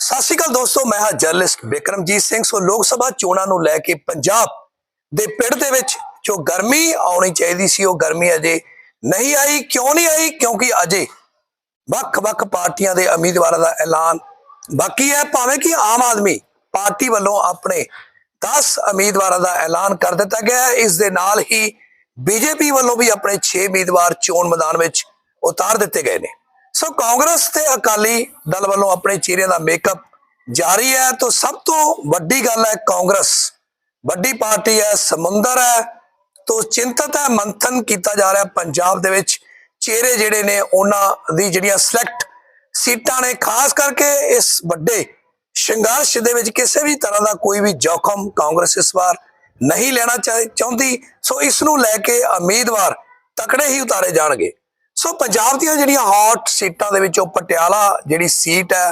ਸਤਿ ਸ਼੍ਰੀ ਅਕਾਲ ਦੋਸਤੋ, ਮੈਂ ਹਾਂ ਜਰਨਲਿਸਟ ਬਿਕਰਮਜੀਤ ਸਿੰਘ। ਸੋ ਲੋਕ ਸਭਾ ਚੋਣਾਂ ਨੂੰ ਲੈ ਕੇ ਪੰਜਾਬ ਦੇ ਪਿੰਡ ਦੇ ਵਿੱਚ ਜੋ ਗਰਮੀ ਆਉਣੀ ਚਾਹੀਦੀ ਸੀ, ਉਹ ਗਰਮੀ ਅਜੇ ਨਹੀਂ ਆਈ। ਕਿਉਂ ਨਹੀਂ ਆਈ? ਕਿਉਂਕਿ ਅਜੇ ਵੱਖ-ਵੱਖ ਪਾਰਟੀਆਂ ਦੇ ਉਮੀਦਵਾਰਾਂ ਦਾ ਐਲਾਨ ਬਾਕੀ ਹੈ। ਭਾਵੇਂ ਕਿ ਆਮ ਆਦਮੀ ਪਾਰਟੀ ਵੱਲੋਂ ਆਪਣੇ 10 ਉਮੀਦਵਾਰਾਂ ਦਾ ਐਲਾਨ ਕਰ ਦਿੱਤਾ ਗਿਆ ਹੈ। ਇਸ ਦੇ ਨਾਲ ਹੀ ਬੀਜੇਪੀ ਵੱਲੋਂ ਵੀ ਆਪਣੇ 6 ਉਮੀਦਵਾਰ ਚੋਣ ਮੈਦਾਨ ਵਿੱਚ ਉਤਾਰ ਦਿੱਤੇ ਗਏ ਨੇ। ਸੋ ਕਾਂਗਰਸ ਤੇ ਅਕਾਲੀ ਦਲ ਵੱਲੋਂ ਆਪਣੇ ਚਿਹਰਿਆਂ ਦਾ ਮੇਕਅਪ ਜਾਰੀ ਹੈ ਤਾਂ ਸਭ ਤੋਂ ਵੱਡੀ ਗੱਲ ਹੈ ਕਾਂਗਰਸ। ਵੱਡੀ ਪਾਰਟੀ ਹੈ, ਸਮੁੰਦਰ ਹੈ, ਤੋਂ ਚਿੰਤਤ ਹੈ, ਮੰਥਨ ਕੀਤਾ ਜਾ ਰਿਹਾ ਪੰਜਾਬ ਦੇ ਵਿੱਚ। ਚਿਹਰੇ ਜਿਹੜੇ ਨੇ ਉਹਨਾਂ ਦੀ ਜਿਹੜੀਆਂ ਸਿਲੈਕਟ ਸੀਟਾਂ ਨੇ, ਖਾਸ ਕਰਕੇ ਇਸ ਵੱਡੇ ਸੰਘਰਸ਼ ਦੇ ਵਿੱਚ ਕਿਸੇ ਵੀ ਤਰ੍ਹਾਂ ਦਾ ਕੋਈ ਵੀ ਜੋਖਮ ਕਾਂਗਰਸ ਇਸ ਵਾਰ ਨਹੀਂ ਲੈਣਾ ਚਾਹ- ਚਾਹੁੰਦੀ। ਸੋ ਇਸ ਨੂੰ ਲੈ ਕੇ ਉਮੀਦਵਾਰ ਤਕੜੇ ਹੀ ਉਤਾਰੇ ਜਾਣਗੇ। ਸੋ ਪੰਜਾਬ ਦੀਆਂ ਜਿਹੜੀਆਂ ਹੌਟ ਸੀਟਾਂ ਦੇ ਵਿੱਚੋਂ ਪਟਿਆਲਾ ਜਿਹੜੀ ਸੀਟ ਹੈ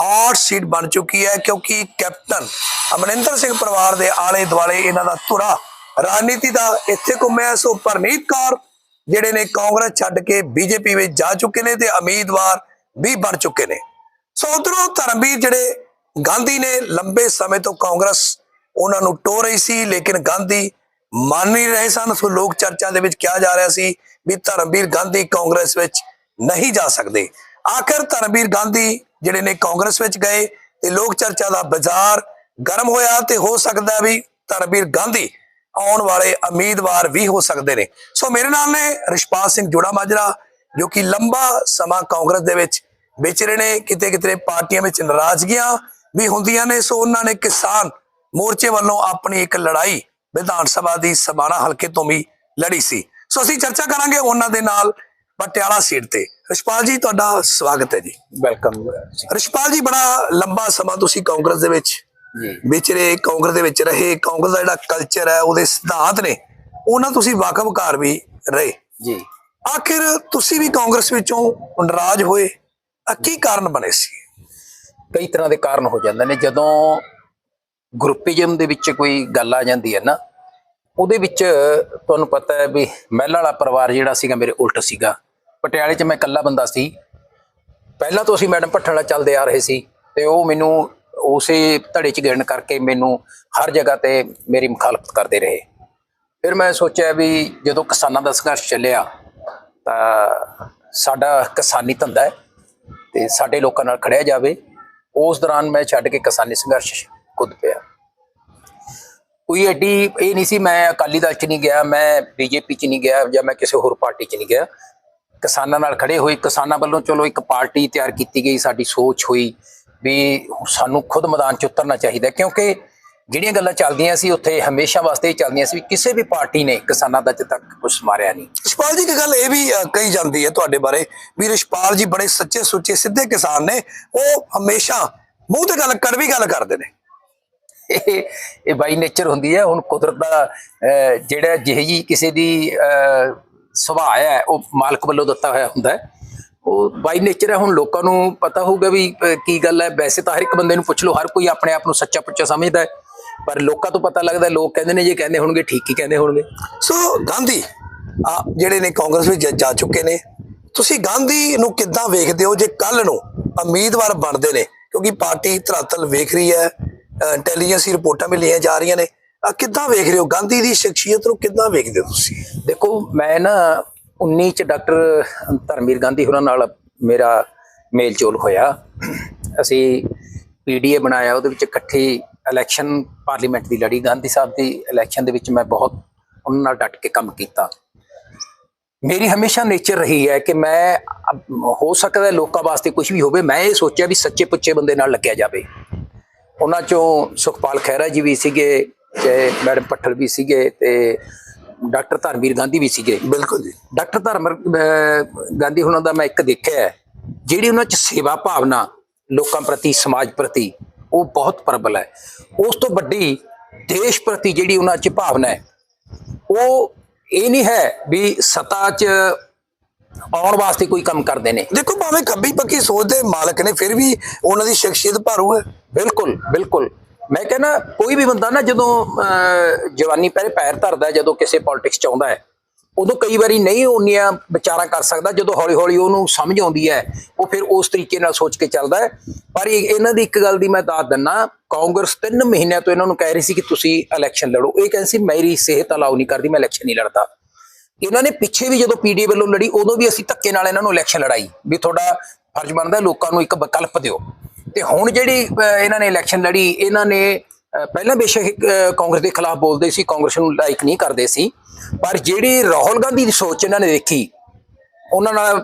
ਹੌਟ ਸੀਟ ਬਣ ਚੁੱਕੀ ਹੈ ਕਿਉਂਕਿ ਕੈਪਟਨ ਅਮਰਿੰਦਰ ਸਿੰਘ ਪਰਿਵਾਰ ਦੇ ਆਲੇ ਦੁਆਲੇ ਇਹਨਾਂ ਦਾ ਧੁਰਾ ਰਾਜਨੀਤੀ ਦਾ ਇੱਥੇ ਘੁੰਮਿਆ ਸੋ ਪਰਨੀਤ ਕੌਰ ਜਿਹੜੇ ਨੇ ਕਾਂਗਰਸ ਛੱਡ ਕੇ ਬੀਜੇਪੀ ਵਿੱਚ ਜਾ ਚੁੱਕੇ ਨੇ ਤੇ ਉਮੀਦਵਾਰ ਵੀ ਬਣ ਚੁੱਕੇ ਨੇ। ਸੋ ਉਧਰੋਂ ਧਰਮਵੀਰ ਜਿਹੜੇ ਗਾਂਧੀ ਨੇ ਲੰਬੇ ਸਮੇਂ ਤੋਂ ਕਾਂਗਰਸ ਉਹਨਾਂ ਨੂੰ ਟੋ ਰਹੀ ਸੀ, ਲੇਕਿਨ ਗਾਂਧੀ ਮੰਨ ਨਹੀਂ ਰਹੇ ਸਨ। ਸੋ ਲੋਕ ਚਰਚਾ ਦੇ ਵਿੱਚ ਕਿਹਾ ਜਾ ਰਿਹਾ ਸੀ ਵੀ ਧਰਮਵੀਰ ਗਾਂਧੀ ਕਾਂਗਰਸ ਵਿੱਚ ਨਹੀਂ ਜਾ ਸਕਦੇ। ਆਖਰ ਧਰਮਵੀਰ ਗਾਂਧੀ ਜਿਹੜੇ ਨੇ ਕਾਂਗਰਸ ਵਿੱਚ ਗਏ ਤੇ ਲੋਕ ਚਰਚਾ ਦਾ ਬਾਜ਼ਾਰ ਗਰਮ ਹੋਇਆ ਤੇ ਹੋ ਸਕਦਾ ਵੀ ਧਰਮਵੀਰ ਗਾਂਧੀ ਆਉਣ ਵਾਲੇ ਉਮੀਦਵਾਰ ਵੀ ਹੋ ਸਕਦੇ ਨੇ। ਸੋ ਮੇਰੇ ਨਾਲ ਨੇ ਰਿਸ਼ਪਾਲ ਸਿੰਘ ਜੋੜਾ ਮਾਜਰਾ, ਜੋ ਕਿ ਲੰਬਾ ਸਮਾਂ ਕਾਂਗਰਸ ਦੇ ਵਿੱਚ ਵਿਚਰੇ ਨੇ ਕਿਤੇ ਕਿਤੇ ਪਾਰਟੀਆਂ ਵਿੱਚ ਨਾਰਾਜ਼ਗੀਆਂ ਵੀ ਹੁੰਦੀਆਂ ਨੇ। ਸੋ ਉਹਨਾਂ ਨੇ ਕਿਸਾਨ ਮੋਰਚੇ ਵੱਲੋਂ ਆਪਣੀ ਇੱਕ ਲੜਾਈ ਵਿਧਾਨ ਸਭਾ ਦੀ ਸਮਾਣਾ ਹਲਕੇ ਤੋਂ ਵੀ ਲੜੀ ਸੀ। ਸੋ ਅਸੀਂ ਚਰਚਾ ਕਰਾਂਗੇ ਉਹਨਾਂ ਦੇ ਨਾਲ ਪਟਿਆਲਾ ਸੀਟ ਤੇ। ਰਿਸ਼ਪਾਲ ਜੀ ਤੁਹਾਡਾ ਸਵਾਗਤ ਹੈ ਜੀ। ਵੈਲਕਮ ਰਿਸ਼ਪਾਲ ਜੀ ਬੜਾ ਲੰਬਾ ਸਮਾਂ ਤੁਸੀਂ ਕਾਂਗਰਸ ਦੇ ਵਿੱਚ ਜੀ। ਵਿਚਰੇ ਕਾਂਗਰਸ ਦੇ ਵਿੱਚ ਰਹੇ ਕਾਂਗਰਸ ਦਾ ਜਿਹੜਾ ਕਲਚਰ ਹੈ ਉਹਦੇ ਸਿਧਾਂਤ ਨੇ ਉਹਨਾਂ ਤੁਸੀਂ ਵਾਕਫਕਾਰ ਵੀ ਰਹੇ। ਜੀ। ਆਖਿਰ ਤੁਸੀਂ ਵੀ ਕਾਂਗਰਸ ਵਿੱਚੋਂ ਨਾਰਾਜ਼ ਹੋਏ ਕੀ ਕਾਰਨ ਬਣੇ ਸੀ? ਕਈ ਤਰ੍ਹਾਂ ਦੇ ਕਾਰਨ ਹੋ ਜਾਂਦੇ ਨੇ। ਜਦੋਂ ਗਰੁੱਪਿਜ਼ਮ ਦੇ ਵਿੱਚ ਕੋਈ ਗੱਲ ਆ ਜਾਂਦੀ ਹੈ ਨਾ ਉਹਦੇ ਵਿੱਚ ਤੁਹਾਨੂੰ ਪਤਾ ਹੈ ਵੀ ਮਹਿਲਾ ਵਾਲਾ ਪਰਿਵਾਰ ਜਿਹੜਾ ਸੀਗਾ ਮੇਰੇ ਉਲਟ ਸੀਗਾ। ਪਟਿਆਲੇ 'ਚ ਮੈਂ ਇਕੱਲਾ ਬੰਦਾ ਸੀ। ਪਹਿਲਾਂ ਤੋਂ ਅਸੀਂ ਮੈਡਮ ਭੱਠਣ ਨਾਲ ਚੱਲਦੇ ਆ ਰਹੇ ਸੀ ਤੇ ਉਹ ਮੈਨੂੰ ਉਸੇ ਧੜੇ 'ਚ ਗਿਣ ਕਰਕੇ ਮੈਨੂੰ ਹਰ ਜਗ੍ਹਾ ਤੇ ਮੇਰੀ ਮੁਖਾਲਫਤ ਕਰਦੇ ਰਹੇ। ਫਿਰ ਮੈਂ ਸੋਚਿਆ ਵੀ ਜਦੋਂ ਕਿਸਾਨਾਂ ਦਾ ਸੰਘਰਸ਼ ਚੱਲਿਆ ਤਾਂ ਸਾਡਾ ਕਿਸਾਨੀ ਧੰਦਾ ਹੈ ਤੇ ਸਾਡੇ ਲੋਕਾਂ ਨਾਲ ਖੜਿਆ ਜਾਵੇ। ਉਸ ਦੌਰਾਨ ਮੈਂ ਛੱਡ ਕੇ ਕਿਸਾਨੀ ਸੰਘਰਸ਼ ਕੁੱਦ ਪਿਆ। ਕੋਈ ਐਡੀ ਇਹ ਨਹੀਂ ਸੀ, ਮੈਂ ਅਕਾਲੀ ਦਲ 'ਚ ਨਹੀਂ ਗਿਆ, ਮੈਂ ਬੀਜੇਪੀ 'ਚ ਨਹੀਂ ਗਿਆ ਜਾਂ ਮੈਂ ਕਿਸੇ ਹੋਰ ਪਾਰਟੀ 'ਚ ਨਹੀਂ ਗਿਆ। ਕਿਸਾਨਾਂ ਨਾਲ ਖੜੇ ਹੋਏ, ਕਿਸਾਨਾਂ ਵੱਲੋਂ ਚਲੋ ਇੱਕ ਪਾਰਟੀ ਤਿਆਰ ਕੀਤੀ ਗਈ, ਸਾਡੀ ਸੋਚ ਹੋਈ ਵੀ ਸਾਨੂੰ ਖੁਦ ਮੈਦਾਨ 'ਚ ਉਤਰਨਾ ਚਾਹੀਦਾ ਕਿਉਂਕਿ ਜਿਹੜੀਆਂ ਗੱਲਾਂ ਚੱਲਦੀਆਂ ਸੀ, ਉੱਥੇ ਹਮੇਸ਼ਾ ਵਾਸਤੇ ਇਹ ਚੱਲਦੀਆਂ ਸੀ ਵੀ ਕਿਸੇ ਵੀ ਪਾਰਟੀ ਨੇ ਕਿਸਾਨਾਂ ਦਾ ਅੱਜ ਤੱਕ ਕੁਝ ਮਾਰਿਆ ਨਹੀਂ। ਰਿਸ਼ਪਾਲ ਜੀ, ਇੱਕ ਗੱਲ ਇਹ ਵੀ ਕਹੀ ਜਾਂਦੀ ਹੈ ਤੁਹਾਡੇ ਬਾਰੇ ਵੀ ਰਿਸ਼ਪਾਲ ਜੀ ਬੜੇ ਸੱਚੇ ਸੁੱਚੇ ਸਿੱਧੇ ਕਿਸਾਨ ਨੇ, ਉਹ ਹਮੇਸ਼ਾ ਮੂੰਹ ਤੇ ਗੱਲ ਕੜਵੀ ਗੱਲ ਕਰਦੇ ਨੇ। ਇਹ ਇਹ ਬਾਈ ਨੇਚਰ ਹੁੰਦੀ ਹੈ ਹੁਣ ਕੁਦਰਤ ਦਾ ਜਿਹੜਾ ਜਿਹੇ ਜੀ ਕਿਸੇ ਦੀ ਅਹ, ਸੁਭਾਅ ਹੈ ਉਹ ਮਾਲਕ ਵੱਲੋਂ ਦਿੱਤਾ ਹੋਇਆ ਹੁੰਦਾ ਹੈ। ਉਹ ਬਾਈ ਨੇਚਰ ਹੈ ਹੁਣ ਲੋਕਾਂ ਨੂੰ ਪਤਾ ਹੋਊਗਾ ਵੀ ਕੀ ਗੱਲ ਹੈ। ਵੈਸੇ ਤਾਂ ਹਰ ਇੱਕ ਬੰਦੇ ਨੂੰ ਪੁੱਛ ਲਓ ਹਰ ਕੋਈ ਆਪਣੇ ਆਪ ਨੂੰ ਸੱਚਾ ਪੁੱਚਾ ਸਮਝਦਾ ਹੈ। ਪਰ ਲੋਕਾਂ ਤੋਂ ਪਤਾ ਲੱਗਦਾ ਲੋਕ ਕਹਿੰਦੇ ਨੇ ਜੇ ਕਹਿੰਦੇ ਹੋਣਗੇ ਠੀਕ ਹੀ ਕਹਿੰਦੇ ਹੋਣਗੇ। ਸੋ ਗਾਂਧੀ ਆ ਜਿਹੜੇ ਨੇ ਕਾਂਗਰਸ ਵਿੱਚ ਜਾ ਚੁੱਕੇ ਨੇ ਤੁਸੀਂ ਗਾਂਧੀ ਨੂੰ ਕਿੱਦਾਂ ਵੇਖਦੇ ਹੋ? ਜੇ ਕੱਲ ਨੂੰ ਉਮੀਦਵਾਰ ਬਣਦੇ ਨੇ ਕਿਉਂਕਿ ਪਾਰਟੀ ਧਰਾਤਲ ਵੇਖ ਰਹੀ ਹੈ ਇੰਟੈਲੀਜੈਂਸੀ ਰਿਪੋਰਟਾਂ ਵੀ ਲਈਆਂ ਜਾ ਰਹੀਆਂ ਨੇ। ਆ ਕਿੱਦਾਂ ਵੇਖ ਰਹੇ ਹੋ? ਗਾਂਧੀ ਦੀ ਸ਼ਖਸੀਅਤ ਨੂੰ ਕਿੱਦਾਂ ਵੇਖਦੇ ਹੋ ਤੁਸੀਂ? ਦੇਖੋ, ਮੈਂ ਨਾ 19 ਚ ਡਾਕਟਰ ਧਰਮਵੀਰ ਗਾਂਧੀ ਹੋਰਾਂ ਨਾਲ ਮੇਰਾ ਮੇਲ ਜੋਲ ਹੋਇਆ। ਅਸੀਂ ਪੀਡੀਏ ਬਣਾਇਆ, ਉਹਦੇ ਵਿੱਚ ਇਕੱਠੀ ਇਲੈਕਸ਼ਨ ਪਾਰਲੀਮੈਂਟ ਦੀ ਲੜੀ। ਗਾਂਧੀ ਸਾਹਿਬ ਦੀ ਇਲੈਕਸ਼ਨ ਦੇ ਵਿੱਚ ਮੈਂ ਬਹੁਤ ਉਹਨਾਂ ਨਾਲ ਡਟ ਕੇ ਕੰਮ ਕੀਤਾ। ਮੇਰੀ ਹਮੇਸ਼ਾ ਨੇਚਰ ਰਹੀ ਹੈ ਕਿ ਮੈਂ ਹੋ ਸਕਦਾ ਲੋਕਾਂ ਵਾਸਤੇ ਕੁਝ ਵੀ ਹੋਵੇ, ਮੈਂ ਇਹ ਸੋਚਿਆ ਵੀ ਸੱਚੇ ਪੁੱਚੇ ਬੰਦੇ ਨਾਲ ਲੱਗਿਆ ਜਾਵੇ। ਉਹਨਾਂ ਚੋਂ ਸੁਖਪਾਲ ਖਹਿਰਾ ਜੀ ਵੀ ਸੀਗੇ ਤੇ ਮੈਡਮ ਪੱਠਲ ਵੀ ਸੀਗੇ ਤੇ ਡਾਕਟਰ ਧਰਮਵੀਰ ਗਾਂਧੀ ਵੀ ਸੀਗੇ। ਬਿਲਕੁਲ ਜੀ। ਡਾਕਟਰ ਧਰਮ ਗਾਂਧੀ ਹੁਣਾਂ ਦਾ ਮੈਂ ਇੱਕ ਦੇਖਿਆ ਹੈ, ਜਿਹੜੀ ਉਹਨਾਂ 'ਚ ਸੇਵਾ ਭਾਵਨਾ ਲੋਕਾਂ ਪ੍ਰਤੀ ਸਮਾਜ ਪ੍ਰਤੀ ਉਹ ਬਹੁਤ ਪ੍ਰਬਲ ਹੈ। ਉਸ ਤੋਂ ਵੱਡੀ ਦੇਸ਼ ਪ੍ਰਤੀ ਜਿਹੜੀ ਉਹਨਾਂ 'ਚ ਭਾਵਨਾ ਹੈ ਉਹ ਇਹ ਨਹੀਂ ਹੈ ਵੀ ਸਤਾ 'ਚ ਆਉਣ ਵਾਸਤੇ ਕੋਈ ਕੰਮ ਕਰਦੇ ਨੇ। ਦੇਖੋ ਭਾਵੇਂ ਖੱਬੀ ਪੱਕੀ ਸੋਚ ਦੇ ਮਾਲਕ ਨੇ ਫਿਰ ਵੀ ਉਹਨਾਂ ਦੀ ਸ਼ਖਸੀਅਤ ਭਾਰੂ ਹੈ। ਬਿਲਕੁਲ ਬਿਲਕੁਲ। ਮੈਂ ਕਹਿੰਦਾ ਕੋਈ ਵੀ ਬੰਦਾ ਨਾ ਜਦੋਂ ਜਵਾਨੀ ਪਹਿਲੇ ਪੈਰ ਧਰਦਾ ਜਦੋਂ ਕਿਸੇ ਪੋਲਿਟਿਕਸ ਚ ਆਉਂਦਾ ਹੈ ਉਦੋਂ ਕਈ ਵਾਰੀ ਨਹੀਂ ਉਨੀਆਂ ਵਿਚਾਰਾਂ ਕਰ ਸਕਦਾ ਜਦੋਂ ਹੌਲੀ ਹੌਲੀ ਉਹਨੂੰ ਸਮਝ ਆਉਂਦੀ ਹੈ ਉਹ ਫਿਰ ਉਸ ਤਰੀਕੇ ਨਾਲ ਸੋਚ ਕੇ ਚੱਲਦਾ ਹੈ। ਪਰ ਇਹ- ਇਹਨਾਂ ਦੀ ਇੱਕ ਗੱਲ ਦੀ ਮੈਂ ਦੱਸ ਦਿੰਨਾ ਕਾਂਗਰਸ 3 ਮਹੀਨਿਆਂ ਤੋਂ ਇਹਨਾਂ ਨੂੰ ਕਹਿ ਰਹੀ ਸੀ ਕਿ ਤੁਸੀਂ ਇਲੈਕਸ਼ਨ ਲੜੋ। ਇਹ ਕਹਿੰਦੇ ਸੀ ਮੇਰੀ ਸਿਹਤ ਅਲਾਉ ਨਹੀਂ ਕਰਦੀ ਮੈਂ ਇਲੈਕਸ਼ਨ ਨਹੀਂ ਲੜਦਾ। ਇਹਨਾਂ ਨੇ ਪਿੱਛੇ ਵੀ ਜਦੋਂ ਪੀਡੀ ਵੱਲੋਂ ਲੜੀ ਉਦੋਂ ਵੀ ਅਸੀਂ ਧੱਕੇ ਨਾਲ ਇਹਨਾਂ ਨੂੰ ਇਲੈਕਸ਼ਨ ਲੜਾਈ ਵੀ ਤੁਹਾਡਾ ਫਰਜ਼ ਬਣਦਾ ਲੋਕਾਂ ਨੂੰ ਇੱਕ ਵਿਕਲਪ ਦਿਓ ਤੇ ਹੁਣ ਜਿਹੜੀ ਇਹਨਾਂ ਨੇ ਇਲੈਕਸ਼ਨ ਲੜੀ ਇਹਨਾਂ ਨੇ ਪਹਿਲਾਂ ਬੇਸ਼ੱਕ ਕਾਂਗਰਸ ਦੇ ਖਿਲਾਫ ਬੋਲਦੇ ਸੀ ਕਾਂਗਰਸ ਨੂੰ ਲਾਈਕ ਨਹੀਂ ਕਰਦੇ ਸੀ ਪਰ ਜਿਹੜੀ ਰਾਹੁਲ ਗਾਂਧੀ ਦੀ ਸੋਚ ਇਹਨਾਂ ਨੇ ਦੇਖੀ ਉਹਨਾਂ ਨਾਲ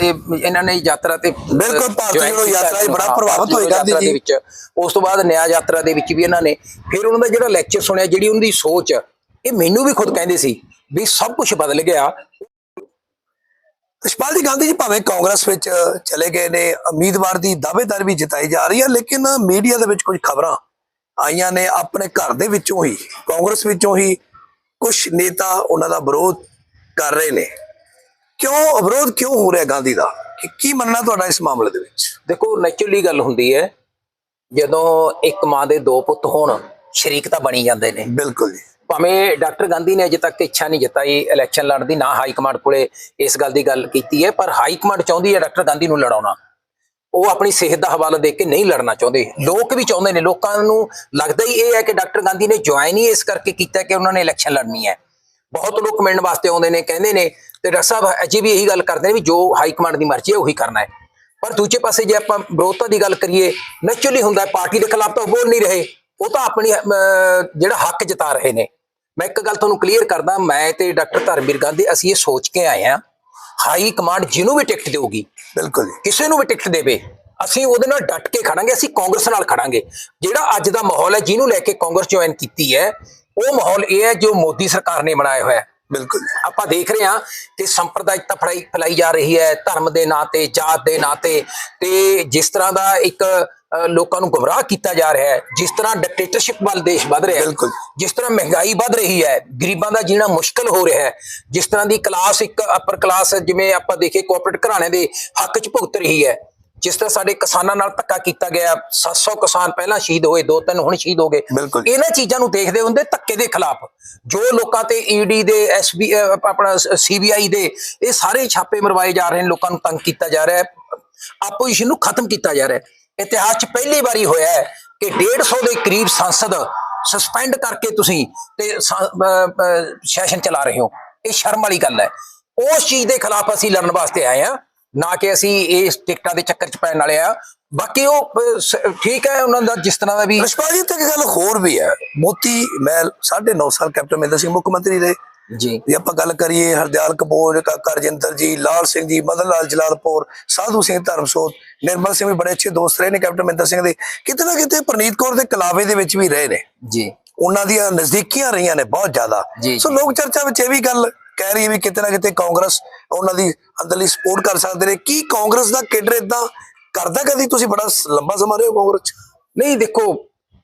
ਇਹ- ਇਹਨਾਂ ਨੇ ਯਾਤਰਾ ਤੇ ਬਿਲਕੁਲ, ਭਾਰਤ ਜੋੜੋ। ਯਾਤਰਾ 'ਚ ਬੜਾ ਪ੍ਰਭਾਵਿਤ ਹੋਏ ਗਾਂਧੀ ਯਾਤਰਾ ਦੇ ਜੀ। ਵਿੱਚ ਉਸ ਤੋਂ ਬਾਅਦ ਨਿਆਂ ਯਾਤਰਾ ਦੇ ਵਿੱਚ ਵੀ ਇਹਨਾਂ ਨੇ ਫਿਰ ਉਹਨਾਂ ਦਾ ਜਿਹੜਾ ਲੈਕਚਰ ਸੁਣਿਆ ਜਿਹੜੀ ਉਹਨਾਂ ਦੀ ਸੋਚ ਇਹ ਮੈਨੂੰ ਵੀ ਖੁਦ ਕਹਿੰਦੇ ਸੀ ਵੀ ਸਭ ਕੁਝ ਬਦਲ ਗਿਆ। ਯਸ਼ਪਾਲ ਜੀ ਗਾਂਧੀ ਜੀ ਭਾਵੇਂ ਕਾਂਗਰਸ ਵਿੱਚ ਚਲੇ ਗਏ ਨੇ ਉਮੀਦਵਾਰ ਦੀ ਦਾਅਵੇਦਾਰ ਵੀ ਜਿਤਾਈ ਜਾ ਰਹੀ ਹੈ ਲੇਕਿਨ ਮੀਡੀਆ ਦੇ ਵਿੱਚ ਕੁਝ ਖਬਰਾਂ ਆਈਆਂ ਨੇ ਆਪਣੇ ਘਰ ਦੇ ਵਿੱਚੋਂ ਹੀ ਕਾਂਗਰਸ ਵਿੱਚੋਂ ਹੀ ਕੁਝ ਨੇਤਾ ਉਹਨਾਂ ਦਾ ਵਿਰੋਧ ਕਰ ਰਹੇ ਨੇ। ਕਿਉਂ ਵਿਰੋਧ ਕਿਉਂ ਹੋ ਰਿਹਾ ਗਾਂਧੀ ਦਾ? ਕਿ ਕੀ ਮੰਨਣਾ ਤੁਹਾਡਾ ਇਸ ਮਾਮਲੇ ਦੇ ਵਿੱਚ? ਦੇਖੋ ਨੈਚੁਰਲੀ ਗੱਲ ਹੁੰਦੀ ਹੈ ਜਦੋਂ ਇੱਕ ਮਾਂ ਦੇ ਦੋ ਪੁੱਤ ਹੋਣ ਸ਼ਰੀਕ ਤਾਂ ਬਣੀ ਜਾਂਦੇ ਨੇ। ਬਿਲਕੁਲ ਜੀ। ਭਾਵੇਂ ਡਾਕਟਰ ਗਾਂਧੀ ਨੇ ਅਜੇ ਤੱਕ ਇੱਛਾ ਨਹੀਂ ਜਤਾਈ ਇਲੈਕਸ਼ਨ ਲੜਨ ਦੀ, ਨਾ ਹਾਈ ਕਮਾਂਡ ਕੋਲੇ ਇਸ ਗੱਲ ਦੀ ਗੱਲ ਕੀਤੀ ਹੈ, ਪਰ ਹਾਈ ਕਮਾਂਡ ਚਾਹੁੰਦੀ ਹੈ ਡਾਕਟਰ ਗਾਂਧੀ ਨੂੰ ਲੜਾਉਣਾ। ਉਹ ਆਪਣੀ ਸਿਹਤ ਦਾ ਹਵਾਲਾ ਦੇ ਕੇ ਨਹੀਂ ਲੜਨਾ ਚਾਹੁੰਦੇ। ਲੋਕ ਵੀ ਚਾਹੁੰਦੇ ਨੇ, ਲੋਕਾਂ ਨੂੰ ਲੱਗਦਾ ਹੀ ਇਹ ਹੈ ਕਿ ਡਾਕਟਰ ਗਾਂਧੀ ਨੇ ਜੁਆਇਨ ਹੀ ਇਸ ਕਰਕੇ ਕੀਤਾ ਕਿ ਉਹਨਾਂ ਨੇ ਇਲੈਕਸ਼ਨ ਲੜਨੀ ਹੈ। ਬਹੁਤ ਲੋਕ ਮਿਲਣ ਵਾਸਤੇ ਆਉਂਦੇ ਨੇ, ਕਹਿੰਦੇ ਨੇ, ਤੇ ਡਾਕਟਰ ਸਾਹਿਬ ਅਜੇ ਵੀ ਇਹੀ ਗੱਲ ਕਰਦੇ ਨੇ ਵੀ ਜੋ ਹਾਈ ਕਮਾਂਡ ਦੀ ਮਰਜ਼ੀ ਹੈ ਉਹੀ ਕਰਨਾ ਹੈ। ਪਰ ਦੂਜੇ ਪਾਸੇ ਜੇ ਆਪਾਂ ਵਿਰੋਧਤਾ ਦੀ ਗੱਲ ਕਰੀਏ ਨੈਚੁਰਲੀ ਹੁੰਦਾ ਪਾਰਟੀ ਦੇ ਖਿਲਾਫ ਤਾਂ ਉਹ ਬੋਲ ਨਹੀਂ ਰਹੇ। ਉਹ ਤਾਂ ਆਪਣੀ ਜਿਹੜਾ ਹੱਕ ਜਤਾ ਰਹੇ ਨੇ। ਮੈਂ ਇੱਕ ਗੱਲ ਤੁਹਾਨੂੰ ਕਲੀਅਰ ਕਰਦਾ ਮੈਂ ਤੇ ਡਾਕਟਰ ਧਰਮਵੀਰ ਗਾਂਧੀ ਅਸੀਂ ਇਹ ਸੋਚ ਕੇ ਆਏ ਹਾਂ ਹਾਈ ਕਮਾਂਡ ਜਿਹਨੂੰ ਵੀ ਟਿਕਟ ਦੇਊਗੀ ਬਿਲਕੁਲ ਕਿਸੇ ਨੂੰ ਵੀ ਟਿਕਟ ਦੇਵੇ ਅਸੀਂ ਉਹਦੇ ਨਾਲ ਡਟ ਕੇ ਖੜਾਂਗੇ ਅਸੀਂ ਕਾਂਗਰਸ ਨਾਲ ਖੜਾਂਗੇ। ਜਿਹੜਾ ਅੱਜ ਦਾ ਮਾਹੌਲ ਹੈ ਜਿਹਨੂੰ ਲੈ ਕੇ ਕਾਂਗਰਸ ਜੁਆਇਨ ਕੀਤੀ ਹੈ ਉਹ ਮਾਹੌਲ ਇਹ ਹੈ ਜੋ ਮੋਦੀ ਸਰਕਾਰ ਨੇ ਬਣਾਇਆ ਹੋਇਆ ਹੈ। ਬਿਲਕੁਲ ਆਪਾਂ ਦੇਖ ਰਹੇ ਹਾਂ ਕਿ ਸੰਪਰਦਾਇਕਤਾ ਫੜਾਈ ਫੈਲਾਈ ਜਾ ਰਹੀ ਹੈ ਧਰਮ ਦੇ ਨਾਂ ਤੇ ਜਾਤ ਦੇ ਨਾਂ ਤੇ ਤੇ ਜਿਸ ਤਰ੍ਹਾਂ ਦਾ ਇੱਕ ਲੋਕਾਂ ਨੂੰ ਗੁੰਮਰਾਹ ਕੀਤਾ ਜਾ ਰਿਹਾ ਹੈ ਜਿਸ ਤਰ੍ਹਾਂ ਡਿਕਟੇਟਰਸ਼ਿਪ ਵੱਲ ਦੇਸ਼ ਵੱਧ ਰਿਹਾ ਹੈ ਬਿਲਕੁਲ। ਜਿਸ ਤਰ੍ਹਾਂ ਮਹਿੰਗਾਈ ਵੱਧ ਰਹੀ ਹੈ ਗਰੀਬਾਂ ਦਾ ਜੀਣਾ ਮੁਸ਼ਕਲ ਹੋ ਰਿਹਾ ਹੈ ਜਿਸ ਤਰ੍ਹਾਂ ਦੀ ਕਲਾਸ ਇੱਕ ਅਪਰ ਕਲਾਸ ਜਿਵੇਂ ਆਪਾਂ ਦੇਖੇ ਕੋਆਪਰੇਟ ਘਰਾਣੇ ਦੇ ਹੱਕ 'ਚ ਭੁਗਤ ਰਹੀ ਹੈ ਜਿਸ ਤਰ੍ਹਾਂ ਸਾਡੇ ਕਿਸਾਨਾਂ ਨਾਲ ਧੱਕਾ ਕੀਤਾ ਗਿਆ 700 ਕਿਸਾਨ ਪਹਿਲਾਂ ਸ਼ਹੀਦ ਹੋਏ ਦੋ ਤਿੰਨ ਹੁਣ ਸ਼ਹੀਦ ਹੋ ਗਏ। ਇਹਨਾਂ ਚੀਜ਼ਾਂ ਨੂੰ ਦੇਖਦੇ ਹੁੰਦੇ ਧੱਕੇ ਦੇ ਖਿਲਾਫ। ਜੋ ਲੋਕਾਂ ਤੇ ਈਡੀ ਦੇ ਐਸਬੀ ਆਪਣਾ ਸੀਬੀਆਈ ਦੇ ਇਹ ਸਾਰੇ ਛਾਪੇ ਮਰਵਾਏ ਜਾ ਰਹੇ ਨੇ ਲੋਕਾਂ ਨੂੰ ਤੰਗ ਕੀਤਾ ਜਾ ਰਿਹਾ ਹੈ। ਆਪੋਜੀਸ਼ਨ ਨੂੰ ਖਤਮ ਕੀਤਾ ਜਾ ਰਿਹਾ ਹੈ। ਇਤਿਹਾਸ 'ਚ ਪਹਿਲੀ ਵਾਰੀ ਹੋਇਆ ਹੈ ਕਿ 150 ਦੇ ਕਰੀਬ ਸੰਸਦ ਸਸਪੈਂਡ ਕਰਕੇ ਤੁਸੀਂ ਤੇ ਸੈਸ਼ਨ ਚਲਾ ਰਹੇ ਹੋ। ਇਹ ਸ਼ਰਮ ਵਾਲੀ ਗੱਲ ਹੈ। ਉਸ ਚੀਜ਼ ਦੇ ਖਿਲਾਫ ਅਸੀਂ ਲੜਨ ਵਾਸਤੇ ਆਏ ਆ ਨਾ ਕਿ ਅਸੀਂ ਇਸ ਟਿਕਟਾਂ ਦੇ ਚੱਕਰ 'ਚ ਪੈਣ ਵਾਲੇ ਆ। ਬਾਕੀ ਉਹ ਸ- ਠੀਕ ਹੈ ਉਹਨਾਂ ਦਾ ਜਿਸ ਤਰ੍ਹਾਂ ਦਾ ਵੀ ਯਸ਼ਪਾਲ ਜੀ ਤੇ ਇੱਕ ਗੱਲ ਹੋਰ ਵੀ ਹੈ। ਮੋਤੀ ਮਹਿਲ 9.5 ਸਾਲ ਕੈਪਟਨ ਅਮਰਿੰਦਰ ਸਿੰਘ ਮੁੱਖ ਮੰਤਰੀ ਰਹੇ। ਜੀ। ਜੇ ਆਪਾਂ ਗੱਲ ਕਰੀਏ ਹਰਦਿਆਲ ਕਪੂਰ ਕਾਕਾ ਰਜਿੰਦਰ ਜੀ ਲਾਲ ਸਿੰਘ ਜੀ ਮਦਨ ਲਾਲ ਜਲਾਲਪੁਰ ਸਾਧੂ ਸਿੰਘ ਧਰਮਸੋਤ ਨਿਰਮਲ ਸਿੰਘ ਵੀ ਬੜੇ ਅੱਛੇ ਦੋਸਤ ਰਹੇ ਨੇ ਕੈਪਟਨ ਅਮਰਿੰਦਰ ਸਿੰਘ ਦੇ। ਕਿਤੇ ਨਾ ਕਿਤੇ ਪ੍ਰਨੀਤ ਕੌਰ ਦੇ ਕਲਾਵੇ ਦੇ ਵਿੱਚ ਵੀ ਰਹੇ ਨੇ। ਜੀ। ਉਹਨਾਂ ਦੀਆਂ ਨਜ਼ਦੀਕੀਆਂ ਰਹੀਆਂ ਨੇ ਬਹੁਤ ਜ਼ਿਆਦਾ। ਜੀ, ਸੋ। ਲੋਕ ਚਰਚਾ ਵਿੱਚ ਇਹ ਵੀ ਗੱਲ ਕਹਿ ਰਹੀ ਹੈ ਵੀ ਕਿਤੇ ਨਾ ਕਿਤੇ ਕਾਂਗਰਸ ਉਹਨਾਂ ਦੀ ਅੰਦਰਲੀ ਸਪੋਰਟ ਕਰ ਸਕਦੇ ਨੇ। ਕੀ ਕਾਂਗਰਸ ਦਾ ਕੇਡਰ ਇਦਾਂ ਕਰਦਾ ਕਦੀ? ਤੁਸੀਂ ਬੜਾ ਲੰਬਾ ਸਮਾਂ ਰਹੇ ਹੋ ਕਾਂਗਰਸ 'ਚ। ਨਹੀਂ ਦੇਖੋ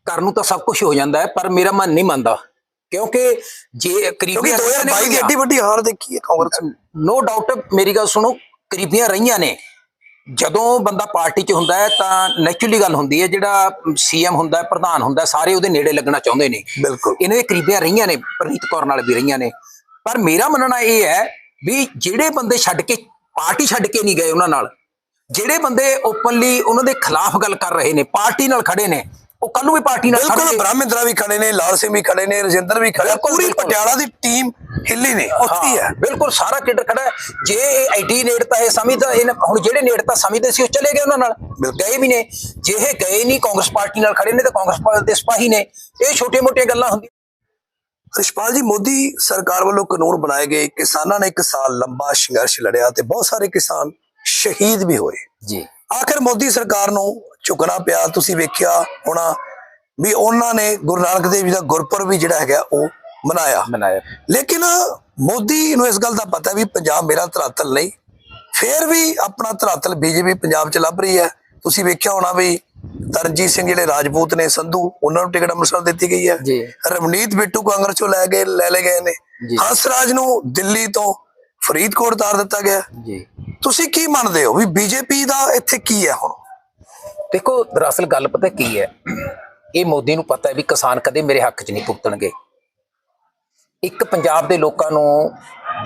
ਕਰਨ ਨੂੰ ਤਾਂ ਸਭ ਕੁਝ ਹੋ ਜਾਂਦਾ ਹੈ ਪਰ ਮੇਰਾ ਮਨ ਨਹੀਂ ਮੰਨਦਾ। ਕਿਉਂਕਿ ਜੇ ਕਰੀਬੀਆਂ 2022 ਦੀ ਐਡੀ ਵੱਡੀ ਹਾਰ ਦੇਖੀ ਹੈ ਕਾਂਗਰਸ ਨੇ। ਡਾਊਟ ਮੇਰੀ ਗੱਲ ਸੁਣੋ ਕਰੀਬੀਆਂ ਰਹੀਆਂ ਨੇ। ਜਦੋਂ ਬੰਦਾ ਪਾਰਟੀ 'ਚ ਹੁੰਦਾ ਹੈ ਤਾਂ ਨੈਚੁਰਲੀ ਗੱਲ ਹੁੰਦੀ ਹੈ ਜਿਹੜਾ ਸੀਐਮ ਹੁੰਦਾ ਹੈ ਪ੍ਰਧਾਨ ਹੁੰਦਾ ਸਾਰੇ ਉਹਦੇ ਨੇੜੇ ਲੱਗਣਾ ਚਾਹੁੰਦੇ ਨੇ। ਬਿਲਕੁਲ। ਇਹਨਾਂ ਦੇ ਕਰੀਬੀਆਂ ਰਹੀਆਂ ਨੇ ਪ੍ਰਨੀਤ ਕੌਰ ਨਾਲ ਵੀ ਰਹੀਆਂ ਨੇ। ਪਰ ਮੇਰਾ ਮੰਨਣਾ ਇਹ ਹੈ ਵੀ ਜਿਹੜੇ ਬੰਦੇ ਛੱਡ ਕੇ ਪਾਰਟੀ ਛੱਡ ਕੇ ਨਹੀਂ ਗਏ ਉਹਨਾਂ ਨਾਲ ਜਿਹੜੇ ਬੰਦੇ ਓਪਨਲੀ ਉਹਨਾਂ ਦੇ ਖਿਲਾਫ ਗੱਲ ਕਰ ਰਹੇ ਨੇ ਪਾਰਟੀ ਨਾਲ ਖੜੇ ਨੇ ਉਹ ਕੱਲ ਨੂੰ ਵੀ ਪਾਰਟੀ ਨਾਲ ਬਿਲਕੁਲ ਬ੍ਰਹਮਿੰਦਰਾ ਵੀ ਖੜੇ ਨੇ ਲਾਲ ਸਿੰਘ ਵੀ ਖੜੇ ਨੇ ਰਜਿੰਦਰ ਵੀ ਖੜੇ ਪੂਰੀ। ਪਟਿਆਲਾ ਦੀ ਟੀਮ ਹਿੱਲੀ ਨੇ ਉੱਥੇ ਹੀ ਬਿਲਕੁਲ ਸਾਰਾ ਕਿਡਰ ਖੜਾ। ਜੇ ਆਈਟੀ ਨੇੜਤਾ ਇਹ ਸਮਝਦਾ ਇਹ ਹੁਣ ਜਿਹੜੇ ਨੇੜਤਾ ਸਮਝਦੇ ਸੀ ਉਹ ਚਲੇ ਗਏ ਉਹਨਾਂ ਨਾਲ। ਗਏ ਵੀ ਨੇ ਜੇ ਇਹ ਗਏ ਨਹੀਂ ਕਾਂਗਰਸ ਪਾਰਟੀ ਨਾਲ ਖੜੇ ਨੇ ਤਾਂ ਕਾਂਗਰਸ ਪਾਰਟੀ ਦੇ ਸਿਪਾਹੀ ਨੇ ਇਹ ਛੋਟੀਆਂ-ਮੋਟੀਆਂ ਗੱਲਾਂ ਹੁੰਦੀਆਂ ਰਿਸ਼ਪਾਲ ਜੀ ਮੋਦੀ ਸਰਕਾਰ ਵੱਲੋਂ ਕਾਨੂੰਨ ਬਣਾਏ ਗਏ ਕਿਸਾਨਾਂ ਨੇ ਇੱਕ ਸਾਲ ਲੰਬਾ ਸੰਘਰਸ਼ ਲੜਿਆ ਤੇ ਬਹੁਤ ਸਾਰੇ ਕਿਸਾਨ ਸ਼ਹੀਦ ਵੀ ਹੋਏ। ਜੀ। ਆਖਰ ਮੋਦੀ ਸਰਕਾਰ ਨੂੰ ਝੁਕਣਾ ਪਿਆ ਤੁਸੀਂ ਵੇਖਿਆ ਹੋਣਾ ਵੀ ਉਹਨਾਂ ਨੇ ਗੁਰੂ ਨਾਨਕ ਦੇਵ ਜੀ ਦਾ ਗੁਰਪੁਰਬ ਵੀ ਜਿਹੜਾ ਹੈਗਾ ਉਹ ਮਨਾਇਆ। ਮਨਾਇਆ। ਲੇਕਿਨ ਮੋਦੀ ਨੂੰ ਇਸ ਗੱਲ ਦਾ ਪਤਾ ਵੀ ਪੰਜਾਬ ਮੇਰਾ ਧਰਾਤਲ ਨਹੀਂ ਫੇਰ ਵੀ ਆਪਣਾ ਧਰਾਤਲ ਬੀਜੇਪੀ ਪੰਜਾਬ 'ਚ ਲੱਭ ਰਹੀ ਹੈ। ਤੁਸੀਂ ਵੇਖਿਆ ਹੋਣਾ ਵੀ ਤਰਨਜੀਤ ਸਿੰਘ ਜਿਹੜੇ ਰਾਜਪੂਤ ਨੇ ਸੰਧੂ ਉਹਨਾਂ ਨੂੰ ਟਿਕਟ ਅੰਮ੍ਰਿਤਸਰ ਦਿੱਤੀ ਗਈ ਹੈ। ਰਵਨੀਤ ਬਿੱਟੂ ਕਾਂਗਰਸ ਚੋਂ ਲੈ ਗਏ ਲੈ ਲਏ ਗਏ ਨੇ। ਹੰਸਰਾਜ ਨੂੰ ਦਿੱਲੀ ਤੋਂ ਫਰੀਦਕੋਟ ਤਾਰ ਦਿੱਤਾ ਗਿਆ। ਜੀ। ਤੁਸੀਂ ਕੀ ਮੰਨਦੇ ਹੋ ਵੀ ਬੀਜੇਪੀ ਦਾ ਇੱਥੇ ਕੀ ਹੈ ਹੁਣ? ਦੇਖੋ ਦਰਅਸਲ ਗੱਲ ਪਤਾ ਕੀ ਹੈ? ਇਹ ਮੋਦੀ ਨੂੰ ਪਤਾ ਹੈ ਵੀ ਕਿਸਾਨ ਕਦੇ ਮੇਰੇ ਹੱਕ 'ਚ ਨਹੀਂ ਭੁਗਤਣਗੇ। ਇੱਕ ਪੰਜਾਬ ਦੇ ਲੋਕਾਂ ਨੂੰ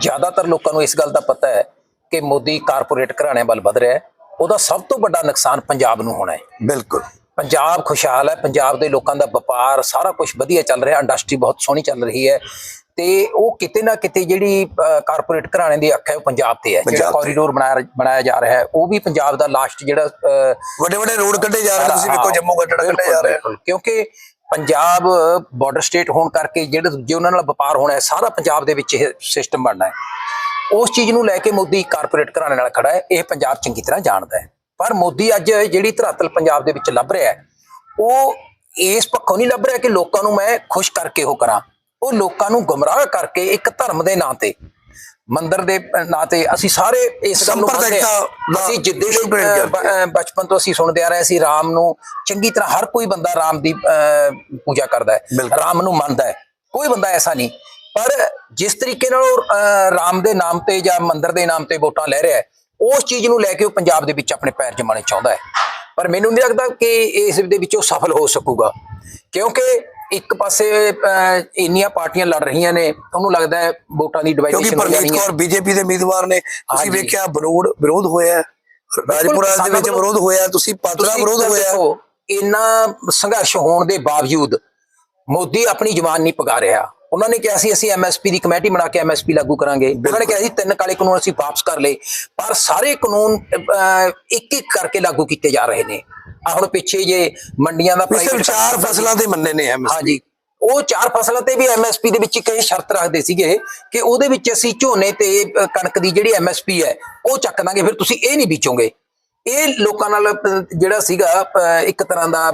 ਜ਼ਿਆਦਾਤਰ ਲੋਕਾਂ ਨੂੰ ਇਸ ਗੱਲ ਦਾ ਪਤਾ ਹੈ ਕਿ ਮੋਦੀ ਕਾਰਪੋਰੇਟ ਘਰਾਣਿਆਂ ਵੱਲ ਵਧ ਰਿਹਾ ਹੈ। ਉਹਦਾ ਸਭ ਤੋਂ ਵੱਡਾ ਨੁਕਸਾਨ ਪੰਜਾਬ ਨੂੰ ਹੋਣਾ ਹੈ। ਬਿਲਕੁਲ। ਪੰਜਾਬ ਖੁਸ਼ਹਾਲ ਹੈ ਪੰਜਾਬ ਦੇ ਲੋਕਾਂ ਦਾ ਵਪਾਰ ਸਾਰਾ ਕੁਝ ਵਧੀਆ ਚੱਲ ਰਿਹਾ ਇੰਡਸਟਰੀ ਬਹੁਤ ਸੋਹਣੀ ਚੱਲ ਰਹੀ ਹੈ ਤੇ ਉਹ ਕਿਤੇ ਨਾ ਕਿਤੇ ਜਿਹੜੀ ਕਾਰਪੋਰੇਟ ਘਰਾਣੇ ਦੀ ਅੱਖ ਹੈ ਉਹ ਪੰਜਾਬ ਤੇ ਹੈ। ਜਿਹੜਾ। ਕੋਰੀਡੋਰ ਬਣਾਇਆ ਬਣਾਇਆ ਜਾ ਰਿਹਾ ਹੈ ਉਹ ਵੀ ਪੰਜਾਬ ਦਾ ਲਾਸਟ ਜਿਹੜਾ ਵੱਡੇ ਵੱਡੇ ਰੋਡ ਕੱਢੇ ਜਾ ਰਹੇ ਤੁਸੀਂ ਵੇਖੋ ਜੰਮੂ ਕਟੜਾ ਕੱਢੇ ਜਾ ਰਹੇ ਕਿਉਂਕਿ ਪੰਜਾਬ ਬਾਰਡਰ ਸਟੇਟ ਹੋਣ ਕਰਕੇ ਜਿਹੜੇ ਦੂਜੇ ਉਹਨਾਂ ਨਾਲ ਵਪਾਰ ਹੋਣਾ ਹੈ, ਸਾਰਾ ਪੰਜਾਬ ਦੇ ਵਿੱਚ ਇਹ ਸਿਸਟਮ ਬਣਨਾ ਹੈ। ਉਸ ਚੀਜ਼ ਨੂੰ ਲੈ ਕੇ ਮੋਦੀ ਕਾਰਪੋਰੇਟ ਘਰਾਣੇ ਨਾਲ ਖੜਾ ਹੈ, ਇਹ ਪੰਜਾਬ ਚੰਗੀ ਤਰ੍ਹਾਂ ਜਾਣਦਾ ਹੈ। ਪਰ ਮੋਦੀ ਅੱਜ ਜਿਹੜੀ ਧਰਾਤਲ ਪੰਜਾਬ ਦੇ ਵਿੱਚ ਲੱਭ ਰਿਹਾ ਹੈ, ਉਹ ਇਸ ਪੱਖੋਂ ਨਹੀਂ ਲੱਭ ਰਿਹਾ ਕਿ ਲੋਕਾਂ ਨੂੰ ਮੈਂ ਖੁਸ਼ ਕਰਕੇ ਉਹ ਕਰਾਂ। ਉਹ ਲੋਕਾਂ ਨੂੰ ਗੁੰਮਰਾਹ ਕਰਕੇ ਇੱਕ ਧਰਮ ਦੇ ਨਾਂ ਤੇ ਮੰਦਰ ਦੇ ਨਾਂ ਤੇ ਅਸੀਂ ਸਾਰੇ ਇਸ ਗੱਲ ਨੂੰ ਅਸੀਂ ਜਿੱਦੇ ਬਚਪਨ ਤੋਂ ਅਸੀਂ ਸੁਣਦੇ ਆ ਰਹੇ ਸੀ ਰਾਮ ਨੂੰ ਚੰਗੀ ਤਰ੍ਹਾਂ ਹਰ ਕੋਈ ਬੰਦਾ ਰਾਮ ਦੀ ਪੂਜਾ ਕਰਦਾ ਹੈ। ਰਾਮ ਨੂੰ ਮੰਨਦਾ ਹੈ। ਕੋਈ ਬੰਦਾ ਐਸਾ ਨਹੀਂ। ਪਰ ਜਿਸ ਤਰੀਕੇ ਨਾਲ ਉਹ ਰਾਮ ਦੇ ਨਾਮ ਤੇ ਜਾਂ ਮੰਦਰ ਦੇ ਨਾਮ ਤੇ ਵੋਟਾਂ ਲੈ ਰਿਹਾ ਹੈ ਉਸ ਚੀਜ਼ ਨੂੰ ਲੈ ਕੇ ਉਹ ਪੰਜਾਬ ਦੇ ਵਿੱਚ ਆਪਣੇ ਪੈਰ ਜਮਾਣੇ ਚਾਹੁੰਦਾ ਹੈ। ਪਰ ਮੈਨੂੰ ਨਹੀਂ ਲੱਗਦਾ ਕਿ ਇਸ ਦੇ ਵਿੱਚ ਉਹ ਸਫਲ ਹੋ ਸਕੂਗਾ। ਕਿਉਂਕਿ ਇੱਕ ਪਾਸੇ ਅਹ, ਇੰਨੀਆਂ ਪਾਰਟੀਆਂ ਲੜ ਰਹੀਆਂ ਨੇ ਉਹਨੂੰ ਲੱਗਦਾ ਹੈ ਵੋਟਾਂ ਦੀ ਕਿਉਂਕਿ ਡਿਵਾਈਡੇਸ਼ਨ ਹੋ ਪਰਮੀਤ ਜਾਣੀ ਹੈ। ਕੌਰ ਬੀਜੇਪੀ ਦੇ ਉਮੀਦਵਾਰ ਨੇ। ਤੁਸੀਂ ਹਾਂਜੀ। ਵੇਖਿਆ ਵਿਰੋਧ ਵਿਰੋਧ ਹੋਇਆ। ਰਾਜਪੁਰਾ ਦੇ ਵਿੱਚ ਵਿਰੋਧ ਹੋਇਆ ਤੁਸੀਂ ਪਾਤਰਾ ਤੁਸੀਂ ਵਿਰੋਧ ਹੋਇਆ ਦੇਖੋ, ਇੰਨਾ ਸੰਘਰਸ਼ ਹੋਣ ਦੇ ਬਾਵਜੂਦ ਮੋਦੀ ਆਪਣੀ ਜ਼ੁਬਾਨ ਨਹੀਂ ਪਕਾ ਰਿਹਾ। ਉਹਨਾਂ ਨੇ ਕਿਹਾ ਸੀ ਅਸੀਂ ਐਮਐਸਪੀ ਦੀ ਕਮੇਟੀ ਬਣਾ ਕੇ ਐਮਐਸਪੀ ਲਾਗੂ ਕਰਾਂਗੇ। ਉਹਨਾਂ ਨੇ ਕਿਹਾ ਸੀ ਤਿੰਨ ਕਾਲੇ ਕਾਨੂੰਨ ਅਸੀਂ ਵਾਪਸ ਕਰ ਲਏ। ਪਰ ਸਾਰੇ ਕਾਨੂੰਨ ਇੱਕ ਇੱਕ ਕਰਕੇ ਲਾਗੂ ਕੀਤੇ ਜਾ ਰਹੇ ਨੇ। ਹੁਣ ਪਿੱਛੇ ਜੇ ਮੰਡੀਆਂ ਦਾ ਸਿਰਫ private ਚਾਰ ਫਸਲਾਂ ਦੇ ਮੰਨੇ ਨੇ ਐਮਐਸਪੀ ਹਾਂਜੀ। ਉਹ ਚਾਰ ਫਸਲਾਂ ਤੇ ਵੀ ਐਮਐਸਪੀ ਦੇ ਵਿੱਚ ਇਹ ਸ਼ਰਤ ਰੱਖਦੇ ਸੀਗੇ ਕਿ ਉਹਦੇ ਵਿੱਚ ਅਸੀਂ ਝੋਨੇ ਤੇ ਕਣਕ ਦੀ ਜਿਹੜੀ ਐਮਐਸਪੀ ਹੈ ਉਹ ਚੱਕ ਦਾਂਗੇ। ਫਿਰ ਤੁਸੀਂ ਇਹ ਨਹੀਂ ਬੀਜੋਗੇ। ਇਹ ਲੋਕਾਂ ਨਾਲ ਜਿਹੜਾ ਸੀਗਾ ਇੱਕ ਤਰ੍ਹਾਂ ਦਾ